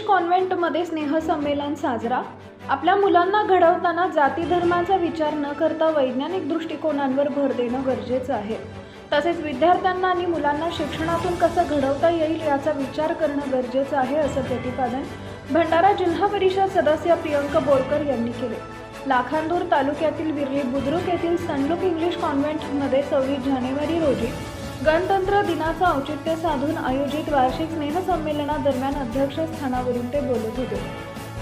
कॉन्व्हेंटमध्ये स्नेहसंमेलन साजरा. आपल्या मुलांना घडवताना जाती धर्माचा विचार न करता वैज्ञानिक दृष्टिकोनांवर भर देणं गरजेचं आहे. तसेच विद्यार्थ्यांना आणि मुलांना शिक्षणातून कसं घडवता येईल याचा विचार करणं गरजेचं आहे असं प्रतिपादन भंडारा जिल्हा परिषद सदस्य प्रियंका बोरकर यांनी केले. लाखांदूर तालुक्यातील विरली बुद्रुक येथील सनलुक इंग्लिश कॉन्व्हेंटमध्ये सव्वीस जानेवारी रोजी गणतंत्र दिनाचं औचित्य साधून आयोजित वार्षिक स्नेहसंमेलनादरम्यान अध्यक्षस्थानावरून ते बोलत होते.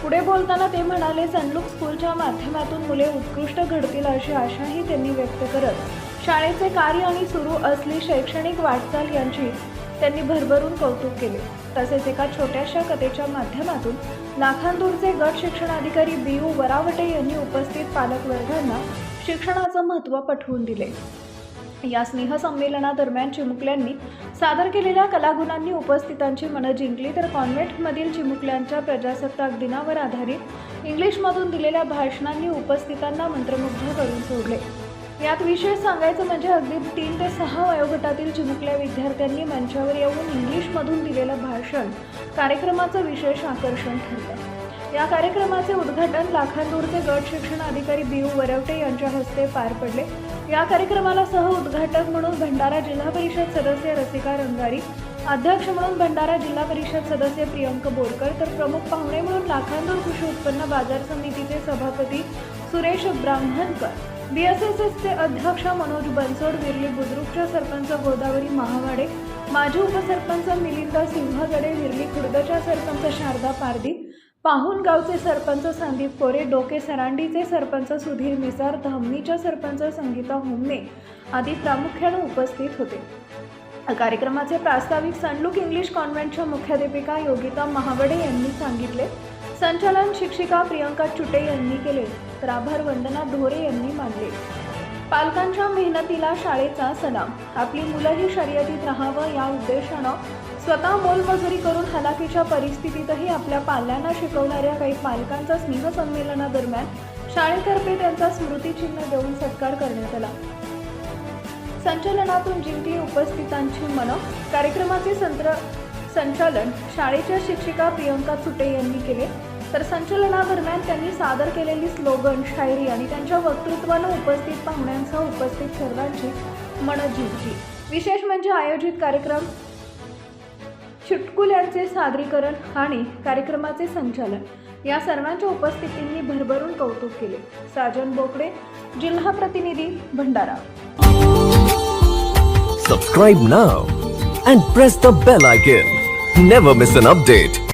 पुढे बोलताना ते म्हणाले सनलुक स्कूलच्या माध्यमातून मुले उत्कृष्ट घडतील अशी आशाही त्यांनी व्यक्त करत शाळेचे कार्य आणि सुरू असली शैक्षणिक वाटचाल यांची त्यांनी भरभरून कौतुक केले. तसेच एका छोट्याशा कथेच्या माध्यमातून लाखांदूरचे गट शिक्षणाधिकारी बी यू वरावटे यांनी उपस्थित पालकवर्गांना शिक्षणाचं महत्त्व पटवून दिले. या स्नेहसंमेलनादरम्यान चिमुकल्यांनी सादर केलेल्या कलागुणांनी उपस्थितांची मनं जिंकली. तर कॉन्व्हेंटमधील चिमुकल्यांच्या प्रजासत्ताक दिनावर आधारित इंग्लिशमधून दिलेल्या भाषणांनी उपस्थितांना मंत्रमुग्ध करून सोडले. यात विशेष सांगायचं म्हणजे अगदी तीन ते सहा वयोगटातील चिमुकल्या विद्यार्थ्यांनी मंचावर येऊन इंग्लिशमधून दिलेलं भाषण कार्यक्रमाचं विशेष आकर्षण ठरलं. या कार्यक्रमाचे उद्घाटन लाखांदूरचे गट शिक्षण अधिकारी बी यू वरवटे यांच्या हस्ते पार पडले. या कार्यक्रमाला सह उद्घाटक म्हणून भंडारा जिल्हा परिषद सदस्य रसिका रंगारी अध्यक्ष म्हणून भंडारा जिल्हा परिषद सदस्य प्रियंक बोरकर तर प्रमुख पाहुणे म्हणून लाखांदूर कृषी उत्पन्न बाजार समितीचे सभापती सुरेश ब्राह्मणकर बीएसएसएसचे अध्यक्ष मनोज बनसोड विरली बुद्रुकच्या सरपंच गोदावरी महावाडे माजी उपसरपंच मिलिंद सिंहगडे विरली खुर्दच्या सरपंच शारदा पारदी पाहून गावचे सरपंच संदीप कोरे डोके सरांडीचे सरपंच सुधीर मिसार धामणीच्या सरपंच संगीता हुमने आदी प्रामुख्याने उपस्थित होते. कार्यक्रमाचे प्रास्ताविक सनलुक इंग्लिश कॉन्व्हेंटच्या मुख्याध्यापिका योगिता महावडे यांनी सांगितले. संचालन शिक्षिका प्रियंका चुटे यांनी केले. तर आभार वंदना धोरे यांनी मानले. पालकांच्या मेहनतीला शाळेचा सलाम. आपली मुलंही शर्यतीत राहावं या उद्देशानं स्वतः मोलमजुरी करून हलाखीच्या परिस्थितीतही आपल्या पाल्यांना शिकवणाऱ्या काही पालकांचा स्नेहसंमेलनादरम्यान शाळेतर्फे त्यांचा स्मृतिचिन्ह देऊन सत्कार करण्यात आला. संचलनातून जिंकली उपस्थितांची मनं. कार्यक्रमाचे संत्र संचालन शाळेच्या शिक्षिका प्रियंका चुटे यांनी केले. तर संचलनादरम्यान त्यांनी सादर केलेली स्लोगन शायरी आणि त्यांच्या वक्तृत्वानं उपस्थित पाहुण्यांसह उपस्थित सर्वांची मनं जिंकली विशेष म्हणजे आयोजित कार्यक्रम चुटकुल्यांचे सादरीकरण आणि कार्यक्रमाचे संचालन. या सर्वांच्या उपस्थितींनी भरभरून कौतुक केले. साजन बोकडे जिल्हा प्रतिनिधी Bhandara. Subscribe now and press the bell icon never miss an update